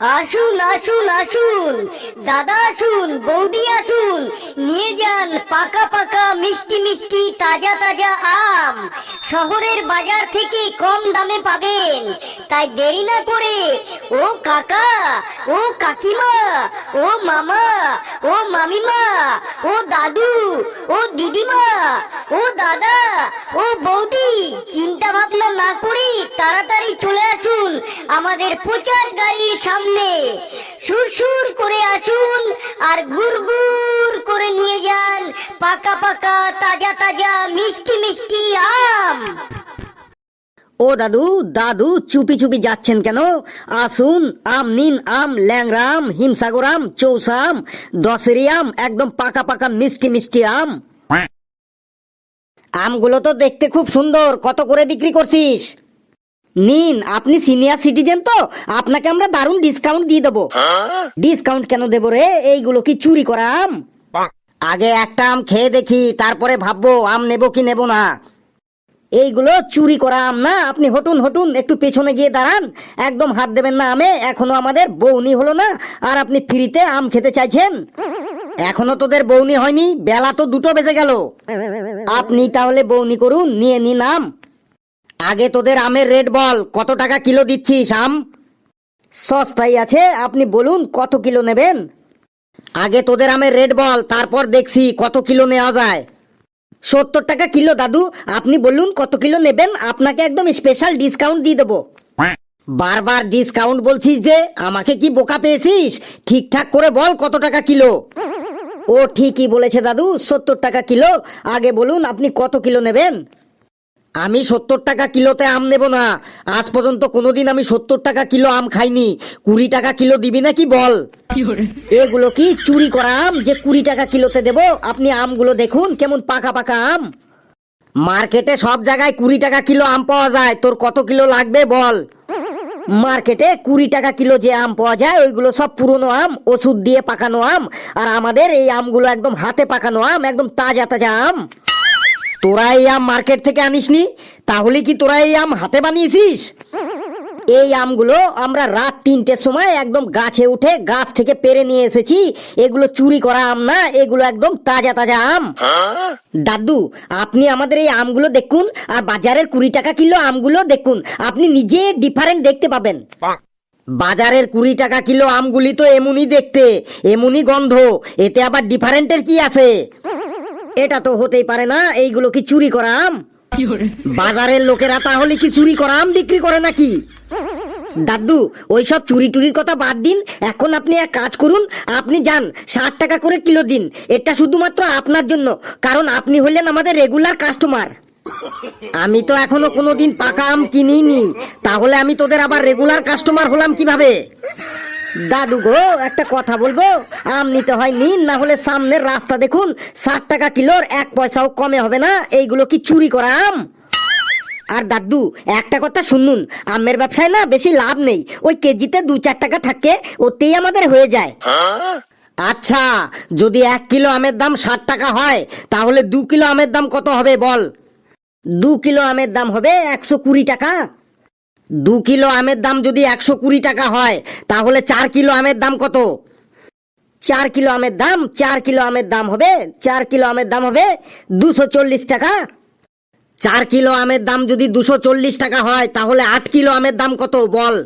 আসুন আসুন আসুন। দাদা আসুন, বৌদি আসুন। নিয়ে যান পাকা পাকা মিষ্টি মিষ্টি তাজা তাজা আম। শহরের বাজার থেকে কম দামে পাবেন। তাই দেরি না করে, ও কাকা, ও কাকিমা, ও মামা, ও মামিমা, ও দাদু, ও দিদিমা ও দাদা, ও বৌদি, চিন্তা ভাবনা না করে তাড়াতাড়ি চলে আসুন আমাদের প্রচার গাড়ির সামনে। সুরসুর করে আসুন আর গুড়গুড় করে নিয়ে যান পাকা পাকা তাজা তাজা মিষ্টি মিষ্টি আম। ও দাদু দাদু, চুপি চুপি যাচ্ছেন কেন? আসুন, আম নিন, আম ল্যাংরাম হিমসাগর আম চৌসাম দশেরি আম, একদম পাকা পাকা মিষ্টি মিষ্টি আম। আমগুলো তো দেখতে খুব সুন্দর। কত করে বিক্রি করছিস? নিন, আপনি সিনিয়র সিটিজেন তো। আপনাকে আমরা দারুণ ডিসকাউন্ট দিয়ে দেবো। ডিসকাউন্ট কেন দেবো রে? এইগুলো কি চুরি করা আম? আগে একটা আম খেয়ে দেখি, তারপরে ভাববো আম নেব কি নেব না। এইগুলো চুরি করা আম না, আপনি হটুন হটুন, একটু পেছনে গিয়ে দাঁড়ান। একদম হাত দেবেন না আমে, এখনও আমাদের বৌনি হলো না, আর আপনি ফ্রিতে আম খেতে চাইছেন। এখনও তোদের বৌনি হয়নি, বেলা তো দুটো বেজে গেল। আপনি তাহলে বৌনি করুন, নিয়ে নিন আম। আগে তোদের আমের রেট বল, কত টাকা কিলো দিচ্ছিস আম? সস্তাই আছে, আপনি বলুন কত কিলো নেবেন? আগে তোদের আমের রেট বল, তারপর দেখছি কত কিলো নেওয়া যায়। সত্তর টাকা কিলো, দাদু, আপনি বলুন কত কিলো নেবেন, আপনাকে একদম স্পেশাল ডিসকাউন্ট দিয়ে দেবো। বারবার ডিসকাউন্ট বলছিস যে, আমাকে কি বোকা পেয়েছিস? ঠিকঠাক করে বল কত টাকা কিলো। ও ঠিকই বলেছে দাদু সত্তর টাকা কিলো। আগে বলুন আপনি কত কিলো নেবেন? আমি সত্তর টাকা কিলোতে আম নেব না। আজ পর্যন্ত কোনোদিন আমি সত্তর টাকা কিলো আম খাইনি। কুড়ি টাকা কিলো দিবি নাকি বল? এগুলো কি চুরি করা আম? যে কুড়ি টাকা কিলোতে দেব? আপনি আমগুলো দেখুন কেমন পাকা পাকা আম। মার্কেটে সব জায়গায় কুড়ি টাকা কিলো আম পাওয়া যায়। তোর কত কিলো লাগবে বল? মার্কেটে কুড়ি টাকা কিলো যে আম পাওয়া যায়, ওইগুলো সব পুরনো আম, ওষুধ দিয়ে পাকানো আম, আর আমাদের এই আমগুলো একদম হাতে পাকানো আম, একদম তাজা তাজা আম। তোরা এই আম মার্কেট থেকে আনিসনি, তাহলে কি তোরা এই আম হাতে বানিয়েছিস? এই আমগুলো আমরা রাত তিনটের সময় একদম গাছে উঠে গাছ থেকে পেরে নিয়ে এসেছি। এগুলো চুরি করা আম না, এগুলো একদম তাজা তাজা আম। দাদু, আপনি আমাদের এই আমগুলো দেখুন, আর বাজারের কুড়ি টাকা কিলো আমগুলো দেখুন। আপনি নিজে ডিফারেন্ট দেখতে পাবেন। বাজারের কুড়ি টাকা কিলো আমগুলি তো এমনই দেখতে, এমনই গন্ধ। এতে আবার ডিফারেন্টের কি আছে? এটা তো হতেই পারে না, এইগুলো কি চুরি করা আম? বাজারের লোকেরা তাহলে কি চুরি করা আম বিক্রি করে নাকি? দাদু, ওইসব চুরি টুরির কথা বাদ দিন। এখন আপনি এক কাজ করুন, আপনি যান, ষাট টাকা করে কিলো দিন। এটা শুধুমাত্র আপনার জন্য, কারণ আপনি হলেন আমাদের রেগুলার কাস্টমার আমি তো এখনও কোনোদিন পাকা আম কিনিনি। তাহলে আমি তোদের আবার রেগুলার কাস্টমার হলাম কীভাবে? দাদু গো, একটা কথা বলব? আম নিতে হয় নিন, না হলে সামনের রাস্তা দেখুন, ষাট টাকা কিলোর এক পয়সাও কমে হবে না, এইগুলো কি চুরি করা আম? আর দাদু, একটা কথা শুনুন, আমের ব্যবসায় না বেশি লাভ নেই, ওই কেজিতে দু চার টাকা থাকে, ওতেই আমাদের হয়ে যায়। আচ্ছা যদি এক কিলো আমের দাম ষাট টাকা হয়, তাহলে দু কিলো আমের দাম কত হবে বল? দু কিলো আমের দাম হবে একশো কুড়ি টাকা। দু কিলো আমের দাম যদি একশো কুড়ি টাকা হয়, তাহলে চার কিলো আমের দাম কত? চার কিলো আমের দাম, চার কিলো আমের দাম হবে, চার কিলো আমের দাম হবে দুশো চল্লিশ টাকা। চার কিলো আমের দাম যদি দুশো চল্লিশ টাকা হয়, তাহলে আট কিলো আমের দাম কত? বল।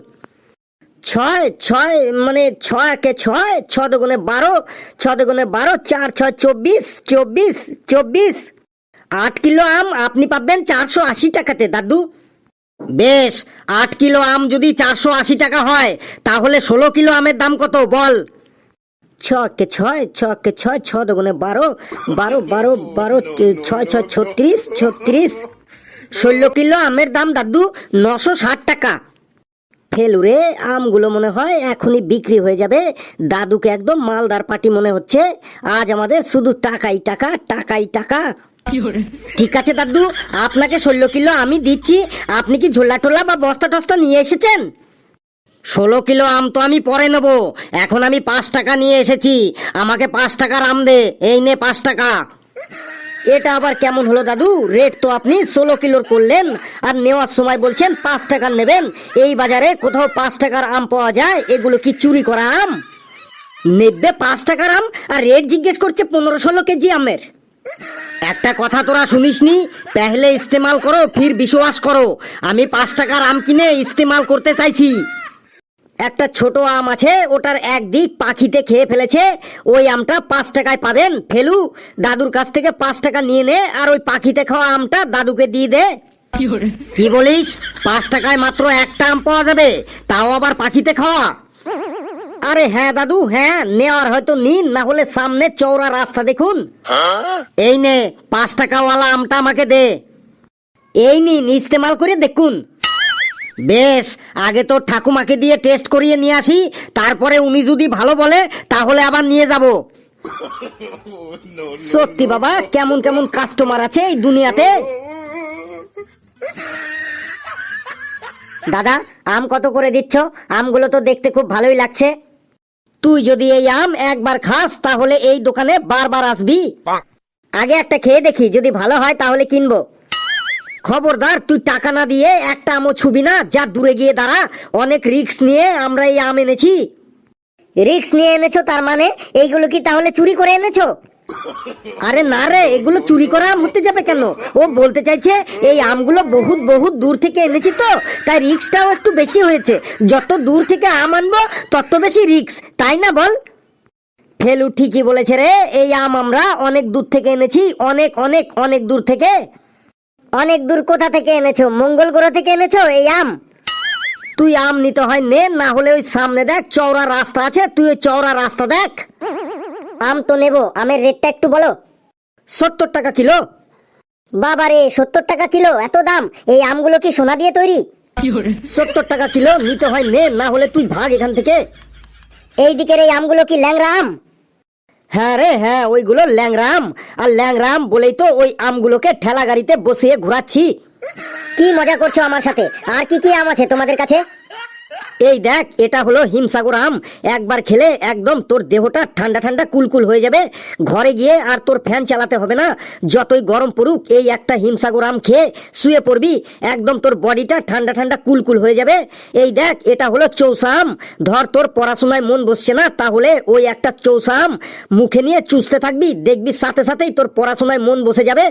ছয় ছয় মানে ছয় একে ছয়, ছ দুগুণে বারো, ছ দুগুণে বারো, চার, ছয়, চব্বিশ চব্বিশ চব্বিশ। আট কিলো আম আপনি পাবেন চারশো আশি টাকাতে, দাদু। বেশ, আট কিলো আম যদি চারশো আশি টাকা হয়, তাহলে ষোলো কিলো আমের দাম কত? বল। ছকে ছয় ছকে ছয়, ছ দোকানে বারো বারো বারো বারো, ছয় ছয়, ছত্রিশ ছত্রিশ। ষোলো কিলো আমের দাম দাদু নশো ষাট টাকা। ফেলুরে, আমগুলো মনে হয় এখনই বিক্রি হয়ে যাবে। দাদুকে একদম মালদার পাটি মনে হচ্ছে। আজ আমাদের শুধু টাকাই টাকা টাকাই টাকা। ঠিক আছে দাদু, আপনাকে ষোলো কিলো আমি দিচ্ছি। আপনি কি ঝোলা টোলা বা বস্তা টস্তা নিয়ে এসেছেন? ষোলো কিলো আম তো আমি পরে নেব। এখন আমি পাঁচ টাকা নিয়ে এসেছি। আমাকে পাঁচ টাকার আম দে। এই নে পাঁচ টাকা। এটা আবার কেমন হলো দাদু? রেট তো আপনি ষোলো কিলোর করলেন আর নেওয়ার সময় বলছেন পাঁচ টাকার নেবেন। এই বাজারে কোথাও পাঁচ টাকার আম পাওয়া যায়। এগুলো কি চুরি করা আম? নেবে পাঁচ টাকার আম আর রেট জিজ্ঞেস করছে পনেরো ষোলো কেজি আমের। একটা কথা তোরা শুনিসনি? পেহলে ইস্তেমাল করো ফির বিশ্বাস করো। আমি পাঁচ টাকার আম কিনে ইস্তেমাল করতে চাইছি। একটা ছোট আম আছে ওটার একদিক পাখিতে খেয়ে ফেলেছে। ওই আমটা পাঁচ টাকায় পাবেন ফেলু। দাদুর কাছ থেকে পাঁচ টাকা নিয়ে নে আর ওই পাখিতে খাওয়া আমটা দাদুকে দিয়ে দে। কি বলিস? পাঁচ টাকায় মাত্র একটা আম পাওয়া যাবে তাও আবার পাখিতে খাওয়া। আরে হ্যাঁ দাদু হ্যাঁ নেওয়ার হয়তো নিন, না হলে সামনে চৌড়া রাস্তা দেখুন। এই নে, পাঁচ টাকাওয়ালা আমটা আমাকে দে। এই নিন, ইস্তেমাল করে দেখুন। বেশ, আগে তো ঠাকুমাকে দিয়ে টেস্ট করিয়ে নিয়ে আসি, তারপরে উনি যদি ভালো বলে, তাহলে আবার নিয়ে যাব। সত্যি বাবা, কেমন কেমন কাস্টমার আছে এই দুনিয়াতে। দাদা, আম কত করে দিচ্ছ? আমগুলো তো দেখতে খুব ভালোই লাগছে। তুই যদি এই আম একবার খাস তাহলে এই দোকানে বারবার আসবি। আগে একটা খেয়ে দেখি যদি ভালো হয় তাহলে কিনবো। খবরদার তুই টাকা না দিয়ে একটা আমও ছুবি না যা দূরে গিয়ে দাঁড়া অনেক রিক্স নিয়ে আমরা এই আম এনেছি। রিক্স নিয়ে এনেছো তার মানে এইগুলো কি তাহলে চুরি করে এনেছো? আরে না রে, এগুলো চুরি করা আম হতে যাবে কেন? ও বলতে চাইছে, এই আমগুলো বহুত বহুত দূর থেকে এনেছি তো, তাই রিক্সটাও একটু বেশি হয়েছে। যত দূর থেকে আম আনব, তত বেশি রিক্স তাই না বল? ফেলু ঠিকই বলেছে রে, এই আম আমরা অনেক দূর থেকে এনেছি, অনেক অনেক অনেক দূর থেকে। অনেক দূর কোথা থেকে এনেছো? মঙ্গল গ্রহ থেকে এনেছো এই আম? তুই আম নিতে হয় নে, না হলে ওই সামনে দেখ, চওড়া রাস্তা আছে, তুই ওই চওড়া রাস্তা দেখ। আম তো নেব আমের রেটটা একটু বলো। সত্তর টাকা কিলো? বাবারে সত্তর টাকা কিলো এত দাম। এই আমগুলো কি সোনা দিয়ে তৈরি? সত্তর টাকা কিলো নিতে হয় নে না হলে তুই ভাগ এখান থেকে। এই দিকের এই আমগুলো কি ল্যাংরা আম? হ্যাঁ রে হ্যাঁ ওইগুলো ল্যাংরাম আর ল্যাংরাম বলেই তো ওই আমগুলোকে ঠেলা গাড়িতে বসিয়ে ঘোরাচ্ছি। কি মজা করছ আমার সাথে? আর কি কি আম আছে তোমাদের কাছে? এই দেখ, এটা হলো হিমসাগর আম। একবার খেলে একদম তোর দেহটা ঠান্ডা ঠান্ডা কুলকুল হয়ে যাবে। ঘরে গিয়ে আর তোর ফ্যান চালাতে হবে না। যতই গরম পড়ুক, এই একটা হিমসাগর আম খেয়ে শুয়ে পড়বি। একদম তোর বডিটা ঠান্ডা ঠান্ডা কুলকুল হয়ে যাবে। এই দেখ, এটা হলো চৌসা আম। ধর তোর পড়াশোনায় মন বসছে না, তাহলে ওই একটা চৌসা আম মুখে নিয়ে চুষতে থাকবি। দেখবি সাথে সাথেই তোর পড়াশোনায় মন বসে যাবে।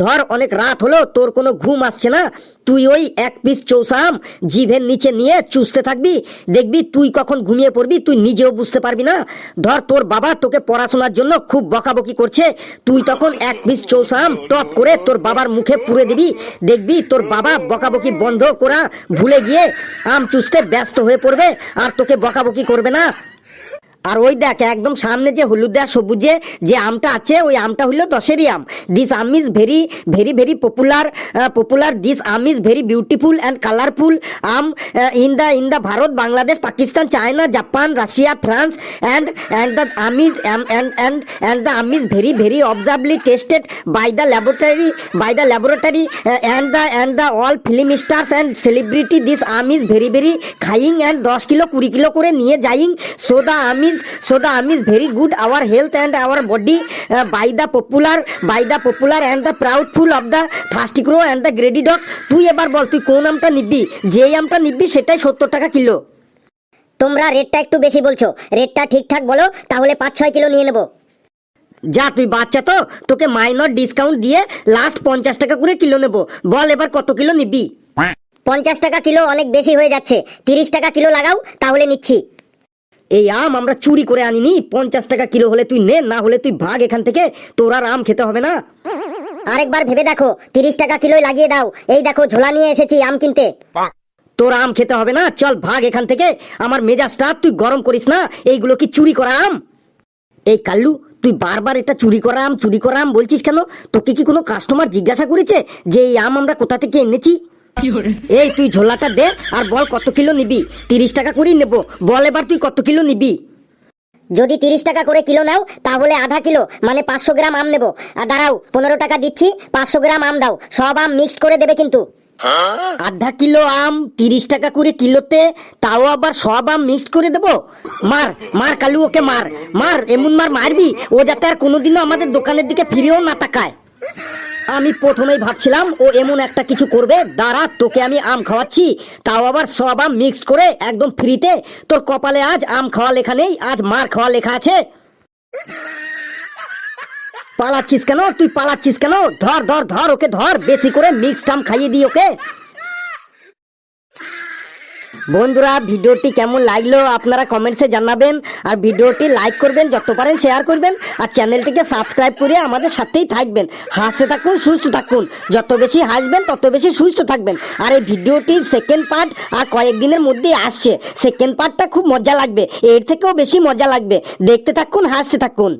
ধর, অনেক রাত হলো, তোর কোনো ঘুম আসছে না। তুই ওই এক পিস চৌসা আম জিভের নিচে নিয়ে চুষতে থাকবি। দেখবি তুই কখন ঘুমিয়ে পড়বি, তুই নিজেও বুঝতে পারবি না। ধর তোর বাবা তোকে পড়াশোনার জন্য খুব বকাবকি করছে, তুই তখন এক পিস চৌসাম টপ করে তোর বাবার মুখে পুরে দিবি। দেখবি তোর বাবা বকাবকি বন্ধ করা ভুলে গিয়ে আম চুষতে ব্যস্ত হয়ে পড়বে, আর তোকে বকাবকি করবে না। আর ওই দেখ, একদম সামনে যে হলুদ আর সবুজে যে আমটা আছে, ওই আমটা হলো দশেরই আম। This aam is very very very popular popular this aam is very beautiful and colourful aam in the in the Bharat, Bangladesh, Pakistan, China, Japan, Russia, France and and the aam is and and and the aam is very very observably tested by the laboratory by the laboratory and the and the all film stars and celebrity this aam is very very Khaing and দশ kilo, কুড়ি kilo করে নিয়ে যাইং। So the aam is so the arm is very good. Our health and our body uh, by the popular by the popular and the proudful of the thirsty crow and the greedy dog. তুই এবার বল তুই কোন আমটা নিবি? যেই আমটা নিবি সেটাই সত্তর টাকা কিলো। তোমরা রেটটা একটু বেশি বলছো। রেটটা ঠিকঠাক বলো তাহলে পাঁচ ছয় কিলো নিয়ে নেব। যা তুই বাচ্চা তো তোকে মাইনর ডিসকাউন্ট দিয়ে লাস্ট পঞ্চাশ টাকা করে কিলো নেব। বল এবার কত কিলো নিবি? পঞ্চাশ টাকা কিলো অনেক বেশি হয়ে যাচ্ছে। তিরিশ টাকা কিলো লাগাও তাহলে নিচ্ছি। এই আম আমরা চুরি করে আনিনি পঞ্চাশ টাকা কিলো হলে তুই নে না হলে তুই ভাগ এখান থেকে তোর আর আম খেতে হবে না। আরেকবার ভেবে দেখো তিরিশ টাকা কিলোই লাগিয়ে দাও। এই দেখো ঝোলা নিয়ে এসেছি আম কিনতে। তোর আম খেতে হবে না চল ভাগ এখান থেকে আমার মেজাজটা তুই গরম করিস না এইগুলো কি চুরি করা আম? এই কাল্লু তুই বারবার এটা চুরি করা আম চুরি করা আম বলছিস কেন? তোকে কি কোনো কাস্টমার জিজ্ঞাসা করেছে যে এই আম আমরা কোথা থেকে এনেছি? এই তুই ঝোলাটা দে আর বল কত কিলো নিবি? তিরিশ টাকা করেই নেব। বল এবার তুই কত কিলো নিবি? যদি তিরিশ টাকা করে কিলো নাও তাহলে আধা কিলো মানে পাঁচশো গ্রাম আম নেব। আর দাঁড়াও পনেরো টাকা দিচ্ছি পাঁচশো গ্রাম আম দাও। সব আম মিক্সড করে দেবে কিন্তু। আধা কিলো আম তিরিশ টাকা করে কিলোতে তাও আবার সব আম মিক্সড করে দেবো? মার মার কালু ওকে মার। মার এমন মার মারবি ও যাতে আর কোনোদিনও আমাদের দোকানের দিকে ফিরেও না তাকায়। আমি প্রথমেই ভাবছিলাম ও এমন একটা কিছু করবে। দাঁড়া, তোকে আমি আম খাওয়াচ্ছি। তাও আবার সব আম মিক্স করে একদম ফ্রিতে তোর কপালে আজ আম খাওয়া লেখা নেই, আজ মার খাওয়া লেখা আছে। পালাচ্ছিস কেন? তুই পালাচ্ছিস কেন? ধর ধর ধর, ওকে ধর, বেশি করে মিক্সড আম খাইয়ে দিই ওকে। বন্ধুরা, ভিডিওটি কেমন লাগল আপনারা কমেন্টসে জানাবেন আর ভিডিওটি লাইক করবেন, যত পারেন শেয়ার করবেন আর চ্যানেলটিকে সাবস্ক্রাইব করে আমাদের সাথেই থাকবেন। হাসতে থাকুন, সুস্থ থাকুন। যত বেশি হাসবেন, তত বেশি সুস্থ থাকবেন। আর এই ভিডিওটির সেকেন্ড পার্ট আর কয়েকদিনের মধ্যেই আসছে। সেকেন্ড পার্টটা খুব মজা লাগবে, এর থেকেও বেশি মজা লাগবে। দেখতে থাকুন, হাসতে থাকুন।